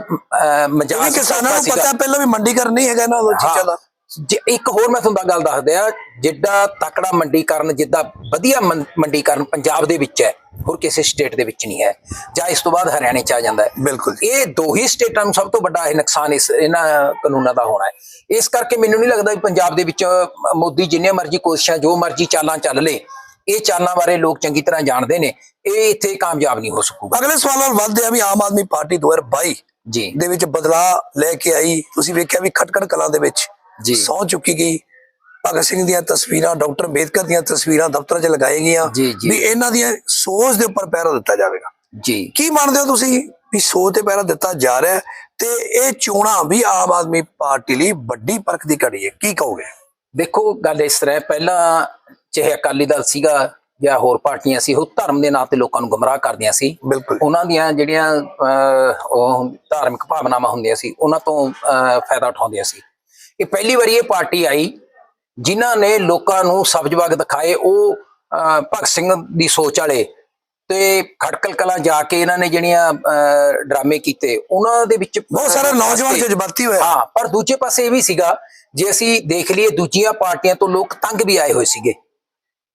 ਮਜ਼ਾਕ ਕਿਸਾਨਾਂ ਨੂੰ। ਪਤਾ ਪਹਿਲਾਂ ਵੀ ਮੰਡੀਕਰਨ ਨਹੀਂ ਹੈਗਾ ਇਹਨਾਂ ਉਹ ਚੀਜ਼ਾਂ ਦਾ ਜੇ ਇੱਕ ਹੋਰ ਮੈਂ ਤੁਹਾਨੂੰ ਗੱਲ ਦੱਸ ਦਿਆਂ ਜਿੱਡਾ ਤਕੜਾ ਮੰਡੀਕਰਨ ਜਿੱਦਾਂ ਵਧੀਆ ਮੰਡੀਕਰਨ ਪੰਜਾਬ ਦੇ ਵਿੱਚ ਹੈ ਹੋਰ ਕਿਸੇ ਸਟੇਟ ਦੇ ਵਿੱਚ ਨਹੀਂ ਹੈ ਜਾਂ ਇਸ ਤੋਂ ਬਾਅਦ ਹਰਿਆਣੇ ਚ ਆ ਜਾਂਦਾ ਹੈ। ਬਿਲਕੁਲ। ਇਹ ਦੋ ਹੀ ਸਟੇਟਾਂ ਨੂੰ ਸਭ ਤੋਂ ਵੱਡਾ ਇਹ ਨੁਕਸਾਨ ਇਸ ਇਹਨਾਂ ਕਾਨੂੰਨਾਂ ਦਾ ਹੋਣਾ ਹੈ। ਇਸ ਕਰਕੇ ਮੈਨੂੰ ਨਹੀਂ ਲੱਗਦਾ ਵੀ ਪੰਜਾਬ ਦੇ ਵਿੱਚ ਮੋਦੀ ਜਿੰਨੇ ਮਰਜ਼ੀ ਕੋਸ਼ਿਸ਼ਾਂ ਜੋ ਮਰਜ਼ੀ ਚਾਲਾਂ ਚੱਲ ਲੇ ਇਹ ਚਾਲਾਂ ਬਾਰੇ ਲੋਕ ਚੰਗੀ ਤਰ੍ਹਾਂ ਜਾਣਦੇ ਨੇ। ਇਹ ਇੱਥੇ ਕਾਮਯਾਬ ਨਹੀਂ ਹੋ ਸਕੂਗਾ। ਅਗਲੇ ਸਵਾਲ ਵੱਲ ਵੱਧਦੇ ਆ ਵੀ ਆਮ ਆਦਮੀ ਪਾਰਟੀ 2022 ਜੀ। ਦੇ ਵਿੱਚ ਬਦਲਾਅ ਲੈ ਕੇ ਆਈ। ਤੁਸੀਂ ਵੇਖਿਆ ਵੀ ਖਟਕੜ ਕਲਾਂ ਦੇ ਵਿੱਚ ਜੀ। ਸੌ ਚੁੱਕੀ ਗਈ। ਭਗਤ ਸਿੰਘ ਦੀਆਂ ਤਸਵੀਰਾਂ ਡਾਕਟਰ ਅੰਬੇਦਕਰ ਦੀਆਂ ਤਸਵੀਰਾਂ ਦਫ਼ਤਰਾਂ 'ਚ ਲਗਾਈ ਗਈਆਂ। ਵੀ ਇਹਨਾਂ ਦੀਆਂ ਸੋਚ ਦੇ ਉੱਪਰ ਪਹਿਰਾ ਦਿੱਤਾ ਜਾਵੇਗਾ। ਜੀ। ਕੀ ਮੰਨਦੇ ਹੋ ਤੁਸੀਂ ਵੀ ਸੋਚ ਤੇ ਪਹਿਰਾ ਦਿੱਤਾ ਜਾ ਰਿਹਾ ਤੇ ਇਹ ਚੋਣਾਂ ਵੀ ਆਮ ਆਦਮੀ ਪਾਰਟੀ ਲਈ ਵੱਡੀ ਪਰਖ ਦੀ ਘੜੀ ਹੈ ਕੀ ਕਹੋਗੇ? ਦੇਖੋ ਗੱਲ ਇਸ ਤਰ੍ਹਾਂ ਹੈ ਪਹਿਲਾਂ ਚਾਹੇ ਅਕਾਲੀ ਦਲ ਸੀਗਾ ਜਾਂ ਹੋਰ ਪਾਰਟੀਆਂ ਸੀ ਉਹ ਧਰਮ ਦੇ ਨਾਂ ਤੇ ਲੋਕਾਂ ਨੂੰ ਗੁੰਮਰਾਹ ਕਰਦੀਆਂ ਸੀ। ਉਹਨਾਂ ਦੀਆਂ ਜਿਹੜੀਆਂ ਉਹ ਧਾਰਮਿਕ ਭਾਵਨਾਵਾਂ ਹੁੰਦੀਆਂ ਸੀ ਉਹਨਾਂ ਤੋਂ ਫਾਇਦਾ ਉਠਾਉਂਦੀਆਂ ਸੀ। ਇਹ ਪਹਿਲੀ ਵਾਰੀ ਇਹ ਪਾਰਟੀ ਆਈ ਜਿਨ੍ਹਾਂ ਨੇ ਲੋਕਾਂ ਨੂੰ ਸਬਜਵਾਗ ਦਿਖਾਏ ਉਹ ਭਗਤ ਸਿੰਘ ਦੀ ਸੋਚ ਵਾਲੇ ਤੇ ਖੜਕਲ ਕਲਾਂ ਜਾ ਕੇ ਇਹਨਾਂ ਨੇ ਜਿਹੜੀਆਂ ਡਰਾਮੇ ਕੀਤੇ ਉਹਨਾਂ ਦੇ ਵਿੱਚ ਬਹੁਤ ਸਾਰੇ ਨੌਜਵਾਨ ਜਜ਼ਬਾਤੀ ਹੋਏ ਹਾਂ ਪਰ ਦੂਜੇ ਪਾਸੇ ਇਹ ਵੀ ਸੀਗਾ ਜੇ ਅਸੀਂ ਦੇਖ ਲਈਏ ਦੂਜੀਆਂ ਪਾਰਟੀਆਂ ਤੋਂ ਲੋਕ ਤੰਗ ਵੀ ਆਏ ਹੋਏ ਸੀਗੇ।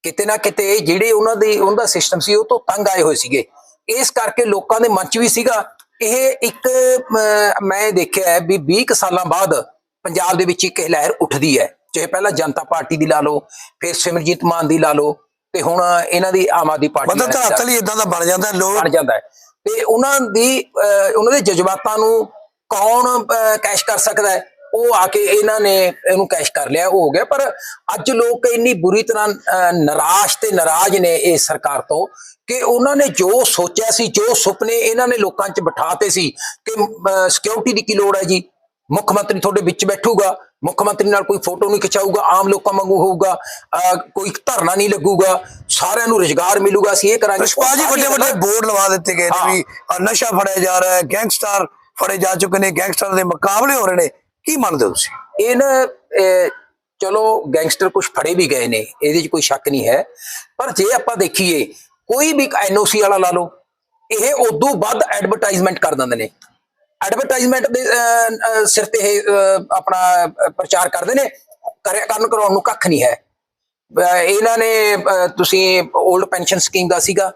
ਕਿਤੇ ਨਾ ਕਿਤੇ ਜਿਹੜੇ ਉਹਨਾਂ ਦੇ ਉਹਨਾਂ ਦਾ ਸਿਸਟਮ ਸੀ ਉਹ ਤੋਂ ਤੰਗ ਆਏ ਹੋਏ ਸੀਗੇ। ਇਸ ਕਰਕੇ ਲੋਕਾਂ ਦੇ ਮਨ 'ਚ ਵੀ ਸੀਗਾ ਇਹ ਇੱਕ ਮੈਂ ਦੇਖਿਆ ਹੈ ਵੀ 20 ਕੁ ਸਾਲਾਂ ਬਾਅਦ ਪੰਜਾਬ ਦੇ ਵਿੱਚ ਇੱਕ ਲਹਿਰ ਉੱਠਦੀ ਹੈ। ਚਾਹੇ ਪਹਿਲਾਂ ਜਨਤਾ ਪਾਰਟੀ ਦੀ ਲਾ ਲਓ ਫਿਰ ਸਿਮਰਜੀਤ ਮਾਨ ਦੀ ਲਾ ਲਓ ਤੇ ਹੁਣ ਇਹਨਾਂ ਦੀ ਆਮ ਆਦਮੀ ਪਾਰਟੀ ਮਤਲਬ ਧਰਾਤਲ ਹੀ ਇਦਾਂ ਦਾ ਬਣ ਜਾਂਦਾ ਲੋਕ ਬਣ ਜਾਂਦਾ ਤੇ ਉਹਨਾਂ ਦੀ ਉਹਨਾਂ ਦੇ ਜਜ਼ਬਾਤਾਂ ਨੂੰ ਕੌਣ ਕੈਸ਼ ਕਰ ਸਕਦਾ ਹੈ? ਉਹ ਆ ਕੇ ਇਹਨਾਂ ਨੇ ਇਹਨੂੰ ਕੈਸ਼ ਕਰ ਲਿਆ ਉਹ ਹੋ ਗਿਆ। ਪਰ ਅੱਜ ਲੋਕ ਇੰਨੀ ਬੁਰੀ ਤਰ੍ਹਾਂ ਨਿਰਾਸ਼ ਤੇ ਨਾਰਾਜ਼ ਨੇ ਇਸ ਸਰਕਾਰ ਤੋਂ ਕਿ ਉਹਨਾਂ ਨੇ ਜੋ ਸੋਚਿਆ ਸੀ ਜੋ ਸੁਪਨੇ ਇਹਨਾਂ ਨੇ ਲੋਕਾਂ 'ਚ ਬਿਠਾਤੇ ਸੀ ਕਿ ਸਿਕਿਉਰਿਟੀ ਦੀ ਕੀ ਲੋੜ ਹੈ ਜੀ? ਮੁੱਖ ਮੰਤਰੀ ਤੁਹਾਡੇ ਵਿੱਚ ਬੈਠੂਗਾ। ਮੁੱਖ ਮੰਤਰੀ ਨਾਲ ਕੋਈ ਫੋਟੋ ਨਹੀਂ ਖਿਚਾਊਗਾ ਆਮ ਲੋਕਾਂ ਵਾਂਗੂ ਹੋਊਗਾ ਕੋਈ ਧਰਨਾ ਨਹੀਂ ਲੱਗੂਗਾ ਸਾਰਿਆਂ ਨੂੰ ਰੁਜ਼ਗਾਰ ਮਿਲੂਗਾ ਅਸੀਂ ਇਹ ਕਰਾਂਗੇ। ਪੁਸ਼ਪਾ ਜੀ ਵੱਡੇ ਵੱਡੇ ਬੋਰਡ ਲਵਾ ਦਿੱਤੇ ਗਏ ਨੇ। ਵੀ ਨਸ਼ਾ ਫੜਿਆ ਜਾ ਰਿਹਾ ਹੈ ਗੈਂਗਸਟਰ ਫੜੇ ਜਾ ਚੁੱਕੇ ਨੇ ਗੈਂਗਸਟਰ ਦੇ ਮੁਕਾਬਲੇ ਹੋ ਰਹੇ ਨੇ ਕੀ ਮੰਨਦੇ ਹੋ ਤੁਸੀਂ? ਇਹ ਨਾ ਅਹ, ਚਲੋ ਗੈਂਗਸਟਰ ਕੁਝ ਫੜੇ ਵੀ ਗਏ ਨੇ ਇਹਦੇ 'ਚ ਕੋਈ ਸ਼ੱਕ ਨਹੀਂ ਹੈ ਪਰ ਜੇ ਆਪਾਂ ਦੇਖੀਏ ਕੋਈ ਵੀ ਐਨਓਸੀ ਵਾਲਾ ਲਾ ਲਓ ਇਹ ਉਦੋਂ ਵੱਧ ਐਡਵਰਟਾਈਜ਼ਮੈਂਟ ਕਰ ਦਿੰਦੇ ਨੇ। ਐਡਵਰਟਾਈਜ਼ਮੈਂਟ ਦੇ ਸਿਰ ਤੇ ਇਹ ਆਪਣਾ ਪ੍ਰਚਾਰ ਕਰਦੇ ਨੇ ਕਰਿਆ ਕਰਨ ਕਰਾਉਣ ਨੂੰ ਕੱਖ ਨਹੀਂ ਹੈ। ਇਹਨਾਂ ਨੇ ਤੁਸੀਂ 올ਡ ਪੈਨਸ਼ਨ ਸਕੀਮ ਦਾ ਸੀਗਾ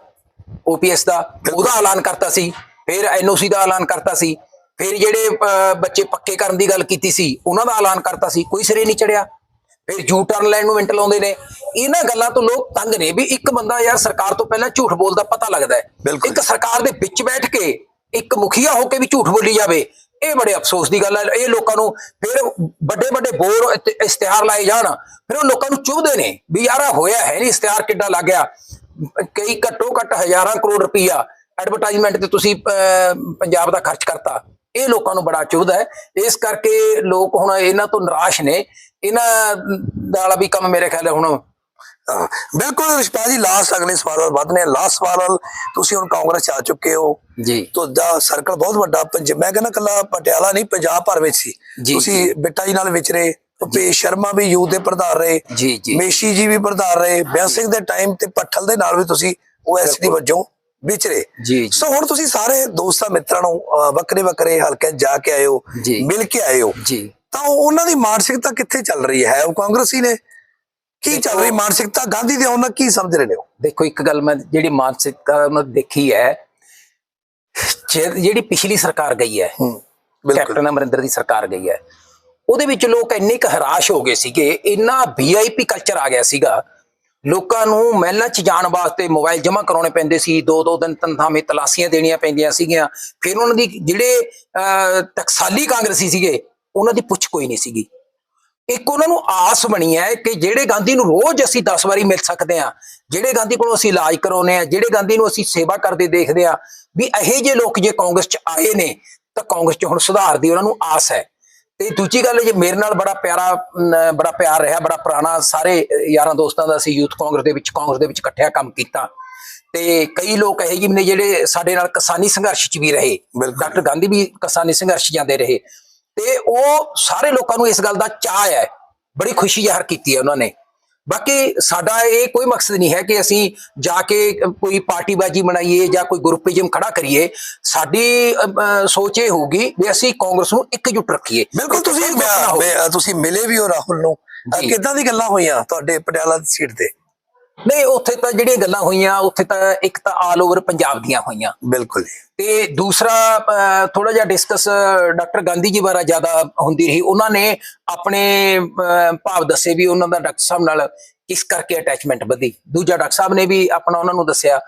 ਓਪੀਐਸ ਦਾ ਉਹਦਾ ਐਲਾਨ ਕਰਤਾ ਸੀ ਫਿਰ ਐਨਓਸੀ ਦਾ ਐਲਾਨ ਕਰਤਾ ਸੀ ਫਿਰ ਜਿਹੜੇ ਬੱਚੇ ਪੱਕੇ ਕਰਨ ਦੀ ਗੱਲ ਕੀਤੀ ਸੀ ਉਹਨਾਂ ਦਾ ਐਲਾਨ ਕਰਤਾ ਸੀ ਕੋਈ ਸਿਰੇ ਨਹੀਂ ਚੜਿਆ। ਫਿਰ ਯੂ ਟਰਨ ਲੈਣ ਨੂੰ ਮਿੰਟ ਲਾਉਂਦੇ ਨੇ। ਇਹਨਾਂ ਗੱਲਾਂ ਤੋਂ ਲੋਕ ਤੰਗ ਨੇ ਵੀ ਇੱਕ ਬੰਦਾ ਯਾਰ ਸਰਕਾਰ ਤੋਂ ਪਹਿਲਾਂ ਝੂਠ ਬੋਲਦਾ ਪਤਾ ਲੱਗਦਾ ਹੈ। ਇੱਕ ਸਰਕਾਰ ਦੇ ਵਿੱਚ ਬੈਠ ਕੇ ਇੱਕ ਮੁਖੀਆ ਹੋ ਕੇ ਵੀ ਝੂਠ ਬੋਲੀ ਜਾਵੇ ਇਹ ਬੜੇ ਅਫਸੋਸ ਦੀ ਗੱਲ ਹੈ। ਇਹ ਲੋਕਾਂ ਨੂੰ ਫਿਰ ਵੱਡੇ ਵੱਡੇ ਬੋਰ ਇਸ਼ਤਿਹਾਰ ਲਾਏ ਜਾਣ ਫਿਰ ਉਹ ਲੋਕਾਂ ਨੂੰ ਚੁਭਦੇ ਨੇ ਵੀ ਯਾਰ ਹੋਇਆ ਹੈ ਨਹੀਂ ਇਸ਼ਤਿਹਾਰ ਕਿੱਡਾ ਲੱਗ ਗਿਆ। ਕਈ ਘੱਟੋ ਘੱਟ ਹਜ਼ਾਰਾਂ ਕਰੋੜ ਰੁਪਈਆ ਐਡਵਰਟਾਈਜ਼ਮੈਂਟ ਤੇ ਤੁਸੀਂ ਅਹ, ਪੰਜਾਬ ਦਾ ਖਰਚ ਕਰਤਾ। ਇਹ ਲੋਕਾਂ ਨੂੰ ਬੜਾ ਚੁਭਦਾ ਹੈ। ਇਸ ਕਰਕੇ ਲੋਕ ਹੁਣ ਇਹਨਾਂ ਤੋਂ ਨਿਰਾਸ਼ ਨੇ। ਇਹਨਾਂ ਨਾਲ ਵੀ ਕੰਮ ਮੇਰੇ ਖਿਆਲ ਹੁਣ ਰਿਸ਼ਪਾ ਜੀ ਲਾਸਟ ਅਗਲੇ ਸਵਾਲ ਵੱਲ ਵਧਨੇ ਲਾਸਟ ਸਵਾਲ ਵੱਲ ਤੁਸੀਂ ਹੁਣ ਕਾਂਗਰਸ ਆ ਚੁੱਕੇ ਹੋ। ਜੀ। ਤੁਹਾਡਾ ਸਰਕਲ ਬਹੁਤ ਵੱਡਾ। ਮੈਂ ਕਹਿੰਦਾ ਕੱਲਾ ਪਟਿਆਲਾ ਨਹੀਂ ਪੰਜਾਬ ਭਰ ਵਿੱਚ ਸੀ। ਤੁਸੀਂ ਬਿੱਟਾ ਜੀ ਨਾਲ ਵਿਚਰੇ ਭੁਪੇਸ਼ ਸ਼ਰਮਾ ਵੀ ਯੂਥ ਦੇ ਪ੍ਰਧਾਨ ਰਹੇ ਜੀ ਜੀ। ਮੇਸ਼ੀ ਜੀ ਵੀ ਪ੍ਰਧਾਨ ਰਹੇ ਬਿਆਨ ਸਿੰਘ ਦੇ ਟਾਈਮ ਤੇ ਪੱਠਲ ਦੇ ਨਾਲ ਵੀ ਤੁਸੀਂ ਓਐਸਡੀ ਵਜੋਂ ਵਿਚਰੇ ਜੀ ਸੋ ਹੁਣ ਤੁਸੀਂ ਸਾਰੇ ਦੋਸਤਾਂ ਮਿੱਤਰਾਂ ਨੂੰ ਵੱਖਰੇ ਵੱਖਰੇ ਹਲਕੇ ਜਾ ਕੇ ਆਏ ਹੋ। ਮਿਲ ਕੇ ਆਏ ਹੋ। ਜੀ। ਤਾਂ ਉਹ- ਉਹਨਾਂ ਦੀ ਮਾਨਸਿਕਤਾ ਕਿੱਥੇ ਚੱਲ ਰਹੀ ਹੈ? ਉਹ ਕਾਂਗਰਸੀ ਨੇ। ਕੀ ਚੱਲ ਰਹੀ ਮਾਨਸਿਕਤਾ? ਗਾਂਧੀ ਦੇ ਉਹਨਾਂ ਕੀ ਸਮਝ ਰਹੇ ਨੇ ਉਹ? ਦੇਖੋ ਇੱਕ ਗੱਲ ਮੈਂ ਜਿਹੜੀ ਮਾਨਸਿਕਤਾ ਉਹਨਾਂ ਦੇਖੀ ਹੈ ਜਿਹੜੀ ਪਿਛਲੀ ਸਰਕਾਰ ਗਈ ਹੈ ਕੈਪਟਨ ਅਮਰਿੰਦਰ ਦੀ ਸਰਕਾਰ ਗਈ ਹੈ ਉਹਦੇ ਵਿੱਚ ਲੋਕ ਇੰਨੇ ਕੁ ਹਰਾਸ਼ ਹੋ ਗਏ ਸੀਗੇ ਇੰਨਾ ਵੀਆਈਪੀ ਕਲਚਰ ਆ ਗਿਆ ਸੀਗਾ ਲੋਕਾਂ ਨੂੰ ਮਹਿਲਾਂ 'ਚ ਜਾਣ ਵਾਸਤੇ ਮੋਬਾਈਲ ਜਮ੍ਹਾਂ ਕਰਾਉਣੇ ਪੈਂਦੇ ਸੀ ਦੋ ਦੋ ਦਿਨ ਤਿੰਨ ਥਾਵੇਂ ਤਲਾਸੀਆਂ ਦੇਣੀਆਂ ਪੈਂਦੀਆਂ ਸੀਗੀਆਂ ਫਿਰ ਉਹਨਾਂ ਦੀ ਜਿਹੜੇ ਟਕਸਾਲੀ ਕਾਂਗਰਸੀ ਸੀਗੇ ਉਹਨਾਂ ਦੀ ਪੁੱਛ ਕੋਈ ਨਹੀਂ ਸੀਗੀ। ਇੱਕ ਉਹਨਾਂ ਨੂੰ ਆਸ ਬਣੀ ਹੈ ਕਿ ਜਿਹੜੇ ਗਾਂਧੀ ਨੂੰ ਰੋਜ਼ ਅਸੀਂ 10 ਵਾਰੀ ਮਿਲ ਸਕਦੇ ਹਾਂ ਜਿਹੜੇ ਗਾਂਧੀ ਕੋਲੋਂ ਅਸੀਂ ਇਲਾਜ ਕਰਾਉਨੇ ਆ ਜਿਹੜੇ ਗਾਂਧੀ ਨੂੰ ਅਸੀਂ ਸੇਵਾ ਕਰਦੇ ਦੇਖਦੇ ਆ ਵੀ ਇਹੋ ਜਿਹੇ ਲੋਕ ਜੇ ਕਾਂਗਰਸ 'ਚ ਆਏ ਨੇ ਤਾਂ ਕਾਂਗਰਸ 'ਚ ਹੁਣ ਸੁਧਾਰ ਦੀ ਉਹਨਾਂ ਨੂੰ ਆਸ ਹੈ। ਤੇ ਦੂਜੀ ਗੱਲ ਜੇ ਮੇਰੇ ਨਾਲ ਬੜਾ ਪਿਆਰਾ ਬੜਾ ਪਿਆਰ ਰਿਹਾ ਬੜਾ ਪੁਰਾਣਾ ਸਾਰੇ ਯਾਰਾਂ ਦੋਸਤਾਂ ਦਾ ਅਸੀਂ ਯੂਥ ਕਾਂਗਰਸ ਦੇ ਵਿੱਚ ਕਾਂਗਰਸ ਦੇ ਵਿੱਚ ਇਕੱਠਿਆ ਕੰਮ ਕੀਤਾ। ਤੇ ਕਈ ਲੋਕ ਇਹੋ ਜਿਹੇ ਨੇ ਜਿਹੜੇ ਸਾਡੇ ਨਾਲ ਕਿਸਾਨੀ ਸੰਘਰਸ਼ 'ਚ ਵੀ ਰਹੇ। ਡਾਕਟਰ ਗਾਂਧੀ ਵੀ ਕਿਸਾਨੀ ਸੰਘਰਸ਼ ਜਾਂਦੇ ਰਹੇ। ਤੇ ਉਹ ਸਾਰੇ ਲੋਕਾਂ ਨੂੰ ਇਸ ਗੱਲ ਦਾ ਚਾਅ ਹੈ। ਬੜੀ ਖੁਸ਼ੀ ਜ਼ਾਹਰ ਕੀਤੀ ਹੈ ਉਹਨਾਂ ਨੇ। ਬਾਕੀ ਸਾਡਾ ਇਹ ਕੋਈ ਮਕਸਦ ਨਹੀਂ ਹੈ ਕਿ ਅਸੀਂ ਜਾ ਕੇ ਕੋਈ ਪਾਰਟੀਬਾਜੀ ਬਣਾਈਏ ਜਾਂ ਕੋਈ ਗਰੁੱਪਿਜ਼ਮ ਖੜਾ ਕਰੀਏ। ਸਾਡੀ ਸੋਚ ਇਹ ਹੋਊਗੀ ਵੀ ਅਸੀਂ ਕਾਂਗਰਸ ਨੂੰ ਇਕਜੁੱਟ ਰੱਖੀਏ। ਬਿਲਕੁਲ ਇੱਕ ਤੁਸੀਂ ਤੁਸੀਂ ਮਿਲੇ ਵੀ ਹੋ ਰਾਹੁਲ ਨੂੰ। ਕਿੱਦਾਂ ਦੀ ਗੱਲਾਂ ਹੋਈਆਂ ਤੁਹਾਡੇ ਪਟਿਆਲਾ ਦੀ ਸੀਟ ਤੇ? ਨਹੀਂ ਉੱਥੇ ਤਾਂ ਜਿਹੜੀਆਂ ਗੱਲਾਂ ਹੋਈਆਂ ਉੱਥੇ ਤਾਂ ਇੱਕ ਤਾਂ ਆਲ ਓਵਰ ਪੰਜਾਬ ਦੀਆਂ ਹੋਈਆਂ। ਬਿਲਕੁਲ ਤੇ ਦੂਸਰਾ ਥੋੜਾ ਜਿਹਾ ਡਿਸਕਸ ਡਾਕਟਰ ਗਾਂਧੀ ਜੀ ਬਾਰੇ ਜ਼ਿਆਦਾ ਹੁੰਦੀ ਰਹੀ। ਉਹਨਾਂ ਨੇ ਆਪਣੇ ਭਾਵ ਦੱਸੇ ਵੀ ਉਹਨਾਂ ਦਾ ਡਾਕਟਰ ਸਾਹਿਬ ਨਾਲ ਕਿਸ ਕਰਕੇ ਅਟੈਚਮੈਂਟ ਵਧੀ। ਦੂਜਾ ਡਾਕਟਰ ਸਾਹਿਬ ਨੇ ਵੀ ਆਪਣਾ ਉਹਨਾਂ ਨੂੰ ਦੱਸਿਆ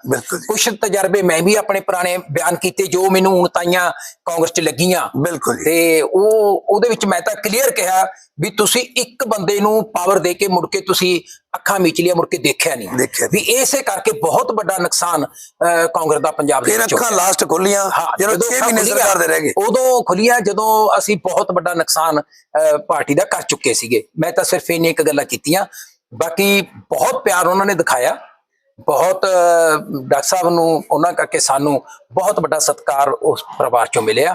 ਕੁਝ ਤਜਰਬੇ ਮੈਂ ਵੀ ਆਪਣੇ ਪੁਰਾਣੇ ਬਿਆਨ ਕੀਤੇ ਜੋ ਮੈਨੂੰ ਹੁਣ ਤਾਈਆਂ ਕਾਂਗਰਸ 'ਚ ਲੱਗੀਆਂ। ਬਿਲਕੁਲ ਤੇ ਉਹ ਉਹਦੇ ਵਿੱਚ ਮੈਂ ਤਾਂ ਕਲੀਅਰ ਕਿਹਾ ਵੀ ਤੁਸੀਂ ਇੱਕ ਬੰਦੇ ਨੂੰ ਪਾਵਰ ਦੇ ਕੇ ਮੁੜ ਕੇ ਤੁਸੀਂ ਅੱਖਾਂ ਮੀਚ ਲਿਆ ਮੁੜ ਕੇ ਦੇਖਿਆ ਨਹੀਂ। ਦੇਖਿਆ ਵੀ ਇਸੇ ਕਰਕੇ ਬਹੁਤ ਵੱਡਾ ਨੁਕਸਾਨ ਕਾਂਗਰਸ ਦਾ ਪੰਜਾਬ ਦੇ ਵਿੱਚ। ਅੱਖਾਂ। ਲਾਸਟ ਖੁੱਲੀਆਂ ਜਦੋਂ 6 ਅੱਖਾਂ ਮਹੀਨੇ ਸਰਕਾਰ ਦੇ ਰਹਿ ਗਏ। ਉਦੋਂ ਖੁੱਲੀਆਂ ਜਦੋਂ ਅਸੀਂ ਬਹੁਤ ਵੱਡਾ ਨੁਕਸਾਨ ਪਾਰਟੀ ਦਾ ਕਰ ਚੁੱਕੇ ਸੀਗੇ। ਮੈਂ ਤਾਂ ਸਿਰਫ ਇੰਨੀ ਇੱਕ ਗੱਲਾਂ ਕੀਤੀਆਂ। ਬਾਕੀ ਬਹੁਤ ਪਿਆਰ ਉਹਨਾਂ ਨੇ ਦਿਖਾਇਆ। ਬਹੁਤ ਡਾਕਟਰ ਸਾਹਿਬ ਨੂੰ, ਉਹਨਾਂ ਕਰਕੇ ਸਾਨੂੰ ਬਹੁਤ ਵੱਡਾ ਸਤਿਕਾਰ ਉਸ ਪਰਿਵਾਰ ਚੋਂ ਮਿਲਿਆ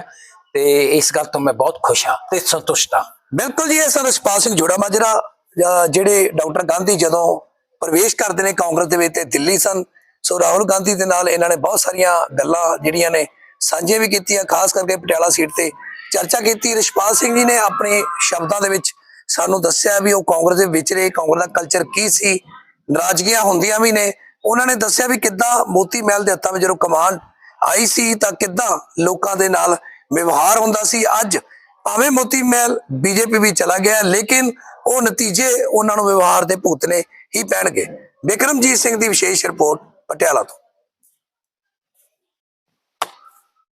ਤੇ ਇਸ ਗੱਲ ਤੋਂ ਮੈਂ ਬਹੁਤ ਖੁਸ਼ ਹਾਂ ਤੇ ਸੰਤੁਸ਼ਟ ਹਾਂ। ਬਿਲਕੁਲ ਜੀ, ਇਹ ਸਨ ਰਸਪਾਲ ਸਿੰਘ ਜੋੜਾ ਮਾਜਰਾ ਜਿਹੜੇ ਡਾਕਟਰ ਗਾਂਧੀ ਜਦੋਂ ਪ੍ਰਵੇਸ਼ ਕਰਦੇ ਨੇ ਕਾਂਗਰਸ ਦੇ ਵਿੱਚ ਤੇ ਦਿੱਲੀ ਸਨ, ਸੋ ਰਾਹੁਲ ਗਾਂਧੀ ਦੇ ਨਾਲ ਇਹਨਾਂ ਨੇ ਬਹੁਤ ਸਾਰੀਆਂ ਗੱਲਾਂ ਜਿਹੜੀਆਂ ਨੇ ਸਾਂਝੀਆਂ ਵੀ ਕੀਤੀਆਂ, ਖਾਸ ਕਰਕੇ ਪਟਿਆਲਾ ਸੀਟ ਤੇ ਚਰਚਾ ਕੀਤੀ। ਰਛਪਾਲ ਸਿੰਘ ਜੀ ਨੇ ਆਪਣੇ ਸ਼ਬਦਾਂ ਦੇ ਵਿੱਚ ਸਾਨੂੰ ਦੱਸਿਆ ਵੀ ਉਹ ਕਾਂਗਰਸ ਦੇ ਵਿੱਚ ਰਹੇ, ਕਾਂਗਰਸ ਦਾ ਕਲਚਰ ਕੀ ਸੀ? ਨਾਰਾਜ਼ਗੀਆਂ ਹੁੰਦੀਆਂ ਵੀ ਨੇ। ਉਹਨਾਂ ਨੇ ਦੱਸਿਆ ਵੀ ਕਿੱਦਾਂ ਮੋਤੀ ਮਹਿਲ ਦੇ ਹੱਥਾਂ ਵਿੱਚ ਜਦੋਂ ਕਮਾਂਡ ਆਈ ਸੀ ਤਾਂ ਕਿੱਦਾਂ ਲੋਕਾਂ ਦੇ ਨਾਲ ਵਿਵਹਾਰ ਹੁੰਦਾ ਸੀ। ਅੱਜ ਭਾਵੇਂ ਮੋਤੀ ਮਹਿਲ ਬੀਜੇਪੀ ਵੀ ਚਲਾ ਗਿਆ, ਲੇਕਿਨ ਉਹ ਨਤੀਜੇ ਉਹਨਾਂ ਨੂੰ ਵਿਵਹਾਰ ਦੇ ਭੁਗਤਣੇ ਹੀ ਪੈਣਗੇ। ਬਿਕਰਮਜੀਤ ਸਿੰਘ ਦੀ ਵਿਸ਼ੇਸ਼ ਰਿਪੋਰਟ, ਪਟਿਆਲਾ ਤੋਂ।